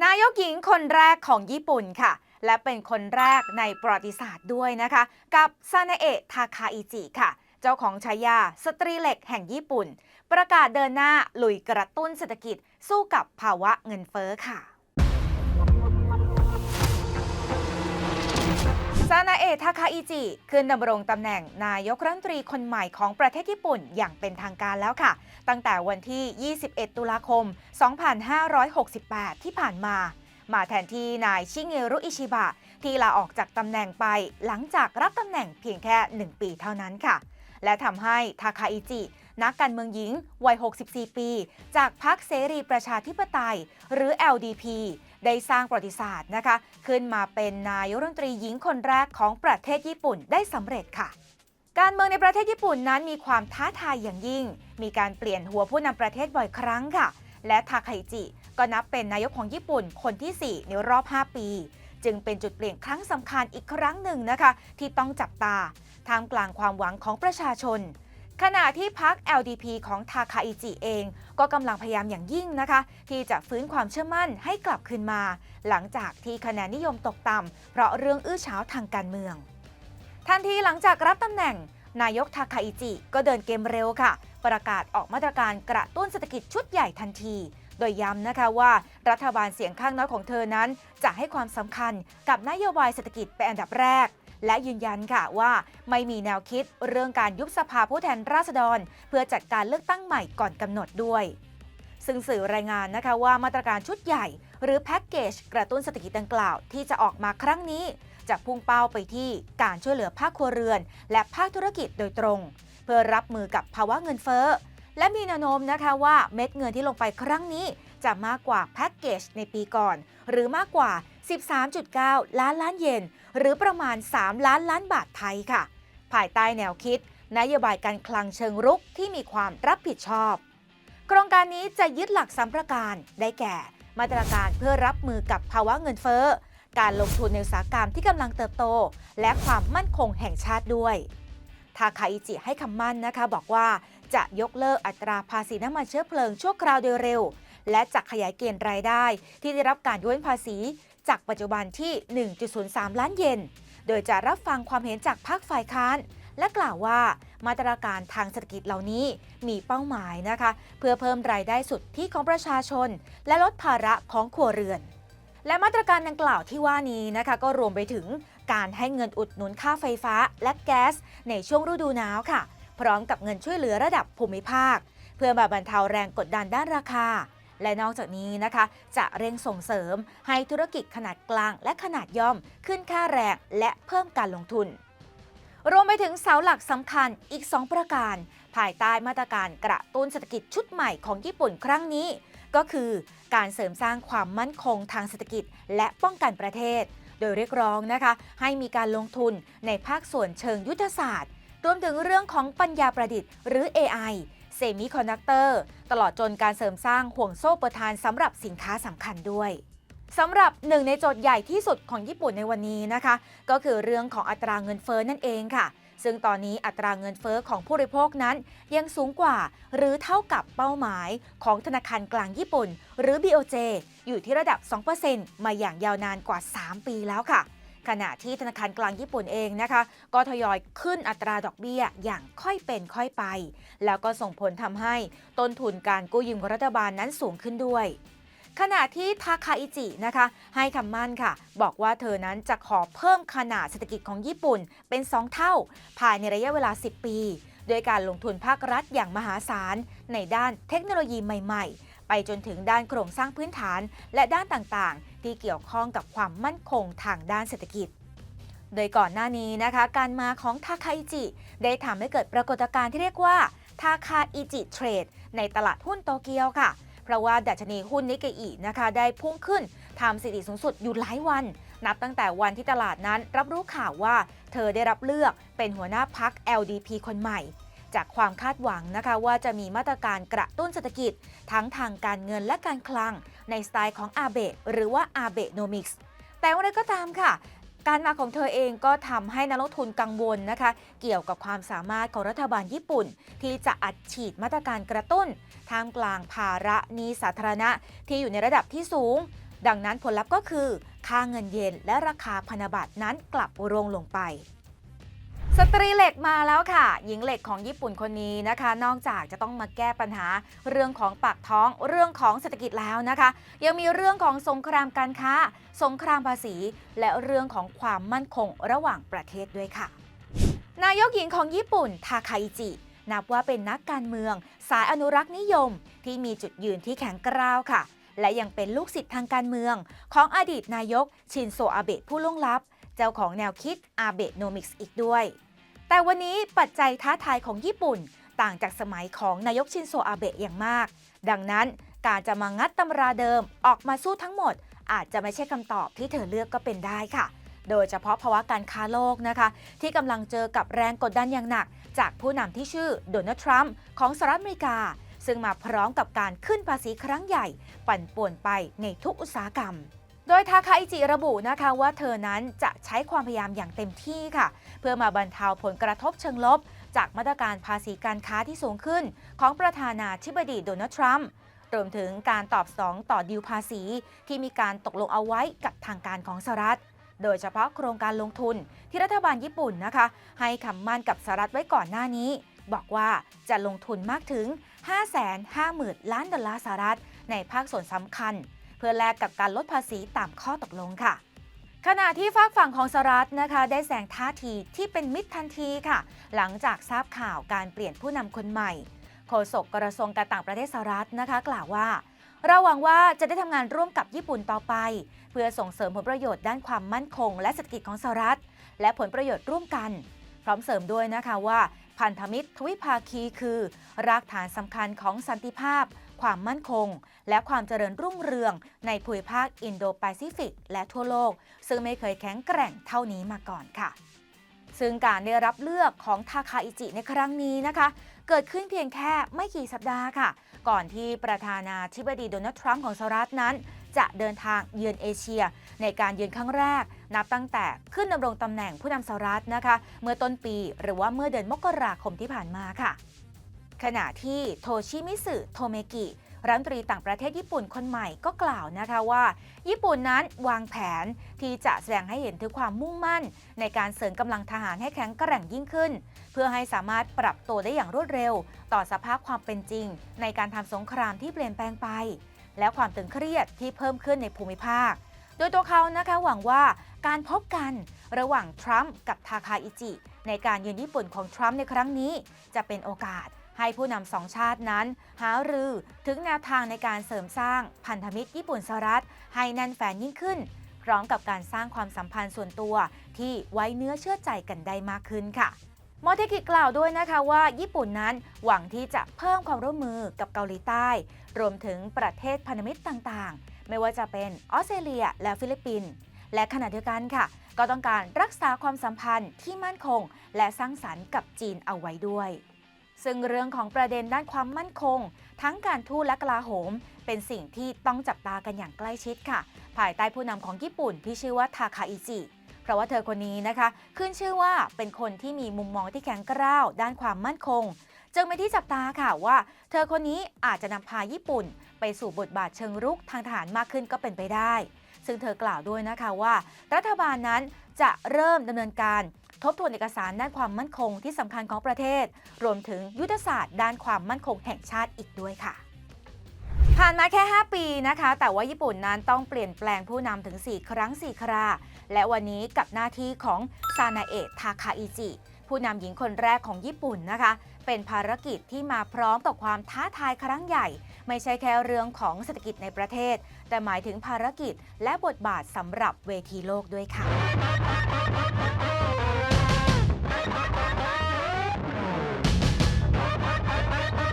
นายกหญิงคนแรกของญี่ปุ่นค่ะ และเป็นคนแรกในประวัติศาสตร์ด้วยนะคะ กับซานาเอะทาคาอิจิค่ะ เจ้าของฉายาสตรีเหล็กแห่งญี่ปุ่น ประกาศเดินหน้าลุยกระตุ้นเศรษฐกิจสู้กับภาวะเงินเฟ้อค่ะ เอะทาคาอิจิขึ้นดำรงตำแหน่งนายกรัฐมนตรีคนใหม่ของประเทศญี่ปุ่นอย่างเป็นทางการแล้วค่ะ ตั้งแต่วันที่ 21 ตุลาคม 2568 ที่ผ่านมา มาแทนที่นายชิเงรุอิชิบะ ที่ลาออกจากตำแหน่งไปหลังจากรับตำแหน่งเพียงแค่ 1 ปีเท่านั้นค่ะ และทำให้ทาคาอิจิ นักการเมืองหญิงวัย 64 ปี จากพรรคเสรีประชาธิปไตย หรือ LDP ได้สร้างประวัติศาสตร์นะคะ ขึ้นมาเป็นนายกรัฐมนตรีหญิงคนแรกของประเทศญี่ปุ่นได้สำเร็จค่ะ การเมืองในประเทศญี่ปุ่นนั้นมีความท้าทายอย่างยิ่ง มีการเปลี่ยนหัวผู้นำประเทศบ่อยครั้งค่ะ และทาคาอิจิ ก็นับเป็นนายกของญี่ปุ่นคนที่ 4 ในรอบ 5 ปี จึงเป็นจุดเปลี่ยนครั้งสำคัญอีกครั้งหนึ่งนะคะ ที่ต้องจับตาท่ามกลางความหวังของประชาชน ขณะที่พรรค LDP ของทาคาอิจิเอง ก็กำลังพยายามอย่างยิ่งนะคะ ที่จะฟื้นความเชื่อมั่นให้กลับคืนมา หลังจากที่คะแนนนิยมตกต่ำเพราะเรื่องอื้อฉาวทางการเมือง ทันทีหลังจากรับตำแหน่ง นายกทาคาอิจิก็เดินเกมเร็วค่ะ ประกาศออกมาตรการกระตุ้นเศรษฐกิจชุดใหญ่ทันที โดยย้ำนะคะว่ารัฐบาลเสียงข้างน้อยของเธอนั้น จะให้ความสำคัญกับนโยบายเศรษฐกิจเป็นอันดับแรก และยืนยันค่ะว่าไม่มีแนวคิดเรื่องการยุบสภาผู้แทนราษฎร เพื่อจัดการเลือกตั้งใหม่ก่อนกำหนดด้วย ซึ่งสื่อรายงานนะคะว่ามาตรการชุดใหญ่ หรือแพ็กเกจกระตุ้นเศรษฐกิจดังกล่าวที่จะออกมาครั้งนี้จะพุ่งเป้าไปที่การช่วยเหลือภาคครัวเรือน และภาคธุรกิจโดยตรง เพื่อรับมือกับภาวะเงินเฟ้อ และมีแนวโน้มนะคะว่าเม็ดเงินที่ลงไปครั้งนี้ จะมากกว่าแพ็กเกจในปีก่อน หรือมากกว่า 13.9 ล้านล้านเยน หรือประมาณ 3 ล้านล้านบาทไทยค่ะ ภายใต้แนวคิด นโยบายการคลังเชิงรุกที่มีความรับผิดชอบ โครงการนี้จะยึดหลักสามประการได้แก่ มาตรการเพื่อรับมือกับภาวะเงินเฟ้อการลงทุนในอุตสาหกรรมที่กำลังเติบโต และความมั่นคงแห่งชาติด้วย ทาคาอิจิให้คำมั่นนะคะบอกว่า จะยกเลิกอัตราภาษีน้ำมันเชื้อเพลิงชั่วคราวโดยเร็ว และจะขยายเกณฑ์รายได้ ที่ได้รับการยกเว้นภาษี จากปัจจุบันที่ 1.03 ล้านเยน โดยจะรับฟังความเห็นจากภาคฝ่ายค้าน และกล่าวว่ามาตรการทางเศรษฐกิจเหล่านี้มีเป้าหมายนะคะ เพื่อเพิ่มรายได้สุดที่ของประชาชน และลดภาระของครัวเรือน และมาตรการดังกล่าวที่ว่านี้นะคะ ก็รวมไปถึงการให้เงินอุดหนุนค่าไฟฟ้าและแก๊สในช่วงฤดูหนาวค่ะ พร้อมกับเงินช่วยเหลือระดับภูมิภาค เพื่อมาบรรเทาแรงกดดันด้านราคา และนอกจากนี้นะคะ จะเร่งส่งเสริมให้ธุรกิจขนาดกลางและขนาดย่อม ขึ้นค่าแรงและเพิ่มการลงทุน รวมไปถึงเสาหลักสำคัญอีก 2 ประการ ภายใต้มาตรการกระตุ้นเศรษฐกิจชุดใหม่ของญี่ปุ่นครั้งนี้ ก็คือการเสริมสร้างความมั่นคงทางเศรษฐกิจ และป้องกันประเทศ โดยเรียกร้องนะคะ ให้มีการลงทุนในภาคส่วนเชิงยุทธศาสตร์ รวมถึงเรื่องของปัญญาประดิษฐ์หรือ AI เซมิคอนดักเตอร์ตลอดจนการเสริมสร้างห่วงโซ่ประทานสำหรับสินค้าสำคัญด้วยสำหรับหนึ่งในโจทย์ใหญ่ที่สุดของญี่ปุ่นในวันนี้นะคะ ก็คือเรื่องของอัตราเงินเฟ้อนั่นเองค่ะ ซึ่งตอนนี้อัตราเงินเฟ้อของผู้บริโภคนั้น ยังสูงกว่าหรือเท่ากับเป้าหมายของธนาคารกลางญี่ปุ่น หรือ BOJ อยู่ที่ระดับ 2%มาอย่างยาวนานกว่า 3 ปีแล้วค่ะ ขณะที่ธนาคารกลางญี่ปุ่นเองนะคะ ก็ทยอยขึ้นอัตราดอกเบี้ยอย่างค่อยเป็นค่อยไป แล้วก็ส่งผลทำให้ต้นทุนการกู้ยืมของรัฐบาลนั้นสูงขึ้นด้วยขณะที่ทาคาอิจินะคะ ให้คำมั่นค่ะ บอกว่าเธอนั้นจะขอเพิ่มขนาดเศรษฐกิจของญี่ปุ่นเป็น 2 เท่า ภายในระยะเวลา 10 ปี โดยการลงทุนภาครัฐอย่างมหาศาล ในด้านเทคโนโลยีใหม่ ๆ ไปจนถึงด้านโครงสร้างพื้นฐาน และด้านต่างๆ ที่เกี่ยวข้องกับความมั่นคงทางด้านเศรษฐกิจ โดยก่อนหน้านี้นะคะ การมาของทาคาอิจิ ได้ทำให้เกิดปรากฏการณ์ที่เรียกว่าทาคาอิจิเทรดในตลาดหุ้นโตเกียวค่ะ เพราะว่าดัชนีหุ้นนิกเกอินะคะ ได้พุ่งขึ้นทำสถิติสูงสุดอยู่หลายวัน นับตั้งแต่วันที่ตลาดนั้นรับรู้ข่าวว่า เธอได้รับเลือกเป็นหัวหน้าพัก LDP คนใหม่ จากความคาดหวังนะคะว่าจะมีมาตรการกระตุ้นเศรษฐกิจ ทั้งทางการเงินและการคลัง ในสไตล์ของอาเบะหรือว่าอาเบะโนมิกส์แต่ว่าอะไรก็ตามค่ะ การมาของเธอเองก็ทำให้นักลงทุนกังวลนะคะ เกี่ยวกับความสามารถของรัฐบาลญี่ปุ่น ที่จะอัดฉีดมาตรการกระตุ้นท่ามกลางภาระหนี้สาธารณะที่อยู่ในระดับที่สูง ดังนั้นผลลัพธ์ก็คือ ค่าเงินเยนและราคาพันธบัตรนั้นกลับร่วงลงไป สตรีเหล็กมาแล้วค่ะ หญิงเหล็กของญี่ปุ่นคนนี้นะคะ นอกจากจะต้องมาแก้ปัญหาเรื่องของปากท้องเรื่องของเศรษฐกิจแล้วนะคะ ยังมีเรื่องของสงครามการค้า สงครามภาษี และเรื่องของความมั่นคงระหว่างประเทศด้วยค่ะ นายกหญิงของญี่ปุ่นทาคาอิจิ นับว่าเป็นนักการเมือง สายอนุรักษ์นิยม ที่มีจุดยืนที่แข็งกร้าวค่ะ และยังเป็นลูกศิษย์ทางการเมือง ของอดีตนายกชินโซอาเบะผู้ล่วงลับ จ้าของแนวคิดอาเบะโนมิกส์อีกด้วย แต่วันนี้ปัจจัยท้าทายของญี่ปุ่น ต่างจากสมัยของนายกชินโซอาเบะอย่างมาก ดังนั้นการจะมางัดตำราเดิมออกมาสู้ทั้งหมด อาจจะไม่ใช่คำตอบที่เธอเลือกก็เป็นได้ค่ะ โดยเฉพาะภาวะการค้าโลกนะคะ ที่กำลังเจอกับแรงกดดันอย่างหนัก จากผู้นำที่ชื่อโดนัลด์ทรัมป์ของสหรัฐอเมริกา ซึ่งมาพร้อมกับการขึ้นภาษีครั้งใหญ่ ปั่นป่วนไปในทุกอุตสาหกรรม โดยทาคาอิจิระบุนะคะว่าเธอนั้นจะใช้ความพยายามอย่างเต็มที่ค่ะ เพื่อมาบรรเทาผลกระทบเชิงลบ จากมาตรการภาษีการค้าที่สูงขึ้น ของประธานาธิบดีโดนัลด์ทรัมป์รวมถึงการตอบสองต่อดีลภาษี ที่มีการตกลงเอาไว้กับทางการของสหรัฐ โดยเฉพาะโครงการลงทุนที่รัฐบาลญี่ปุ่นนะคะ ให้คำมั่นกับสหรัฐไว้ก่อนหน้านี้ บอกว่าจะลงทุนมากถึง 550,000 ล้านดอลลาร์สหรัฐ ในภาคส่วนสำคัญ พื่อแลกกับการลดภาษีตามข้อตกลงค่ะ ขณะที่ฝากฝั่งของสหรัฐนะคะ ได้แสดงท่าทีที่เป็นมิตรทันทีค่ะ หลังจากทราบข่าวการเปลี่ยนผู้นำคนใหม่โฆษกกระทรวงการต่างประเทศสหรัฐนะคะ กล่าวว่าเราหวังว่าจะได้ทำงานร่วมกับญี่ปุ่นต่อไป เพื่อส่งเสริมผลประโยชน์ด้านความมั่นคง และเศรษฐกิจของสหรัฐ และผลประโยชน์ร่วมกัน พร้อมเสริมด้วยนะคะว่า พันธมิตรทวิภาคีคือ รากฐานสำคัญของสันติภาพ ความมั่นคง และความเจริญรุ่งเรืองในภูมิภาคอินโดแปซิฟิก และทั่วโลก ซึ่งไม่เคยแข็งแกร่งเท่านี้มาก่อนค่ะ ซึ่งการได้รับเลือกของทาคาอิจิในครั้งนี้นะคะ เกิดขึ้นเพียงแค่ไม่กี่สัปดาห์ค่ะ ก่อนที่ประธานาธิบดีโดนัลด์ทรัมป์ของสหรัฐนั้น จะเดินทางเยือนเอเชีย ในการเยือนครั้งแรก นับตั้งแต่ขึ้นดำรงตำแหน่งผู้นำสหรัฐนะคะ เมื่อต้นปีหรือว่าเมื่อเดือนมกราคมที่ผ่านมาค่ะ ขณะที่โทชิมิสึโทเมกิรัฐมนตรีต่างประเทศญี่ปุ่นคนใหม่ก็กล่าวนะคะว่า ญี่ปุ่นนั้นวางแผนที่จะแสดงให้เห็นถึงความมุ่งมั่น ในการเสริมกำลังทหารให้แข็งแกร่งยิ่งขึ้น เพื่อให้สามารถปรับตัวได้อย่างรวดเร็ว ต่อสภาพความเป็นจริง ในการทำสงครามที่เปลี่ยนแปลงไป และความตึงเครียดที่เพิ่มขึ้นในภูมิภาค โดยตัวเขานะคะหวังว่าการพบกันระหว่างทรัมป์กับทาคาอิจิในการเยือนญี่ปุ่นของทรัมป์ในครั้งนี้ จะเป็นโอกาส ให้ผู้นำสองชาตินั้น หารือถึงแนวทางในการเสริมสร้างพันธมิตรญี่ปุ่นสหรัฐ ให้แน่นแฟนยิ่งขึ้น พร้อมกับการสร้างความสัมพันธ์ส่วนตัวที่ไว้เนื้อเชื่อใจกันได้มากขึ้นค่ะมอเทกิกล่าวด้วยนะคะว่าญี่ปุ่นนั้นหวังที่จะเพิ่มความร่วมมือกับเกาหลีใต้ รวมถึงประเทศพันธมิตรต่างๆ ไม่ว่าจะเป็นออสเตรเลียและฟิลิปปินส์และขณะเดียวกันค่ะ ก็ต้องการรักษาความสัมพันธ์ที่มั่นคง และสร้างสรรค์กับจีนเอาไว้ด้วย ซึ่งเรื่องของประเด็นด้านความมั่นคง ทั้งการทูตและกลาโหม เป็นสิ่งที่ต้องจับตากันอย่างใกล้ชิดค่ะ ภายใต้ผู้นำของญี่ปุ่นที่ชื่อว่าทาคาอิจิเพราะว่าเธอคนนี้นะคะ ขึ้นชื่อว่าเป็นคนที่มีมุมมองที่แข็งกร้าว ด้านความมั่นคง จึงเป็นที่จับตาค่ะว่า เธอคนนี้อาจจะนำพาญี่ปุ่น ไปสู่บทบาทเชิงรุกทางทหารมากขึ้นก็เป็นไปได้ ซึ่งเธอกล่าวด้วยนะคะว่า รัฐบาลนั้นจะเริ่มดำเนินการ ทบทวนเอกสารด้านความมั่นคงที่สำคัญของประเทศ รวมถึงยุทธศาสตร์ด้านความมั่นคงแห่งชาติอีกด้วยค่ะผ่านมาแค่ 5 ปีนะคะ แต่ว่าญี่ปุ่นนั้นต้องเปลี่ยนแปลงผู้นำถึง 4 ครั้ง 4 ครา และวันนี้กับหน้าที่ของซานาเอะทาคาอิจิ ผู้นำหญิงคนแรกของญี่ปุ่นนะคะ เป็นภารกิจที่มาพร้อมกับความท้าทายครั้งใหญ่ ไม่ใช่แค่เรื่องของเศรษฐกิจในประเทศ แต่หมายถึงภารกิจและบทบาทสำหรับเวทีโลกด้วยค่ะ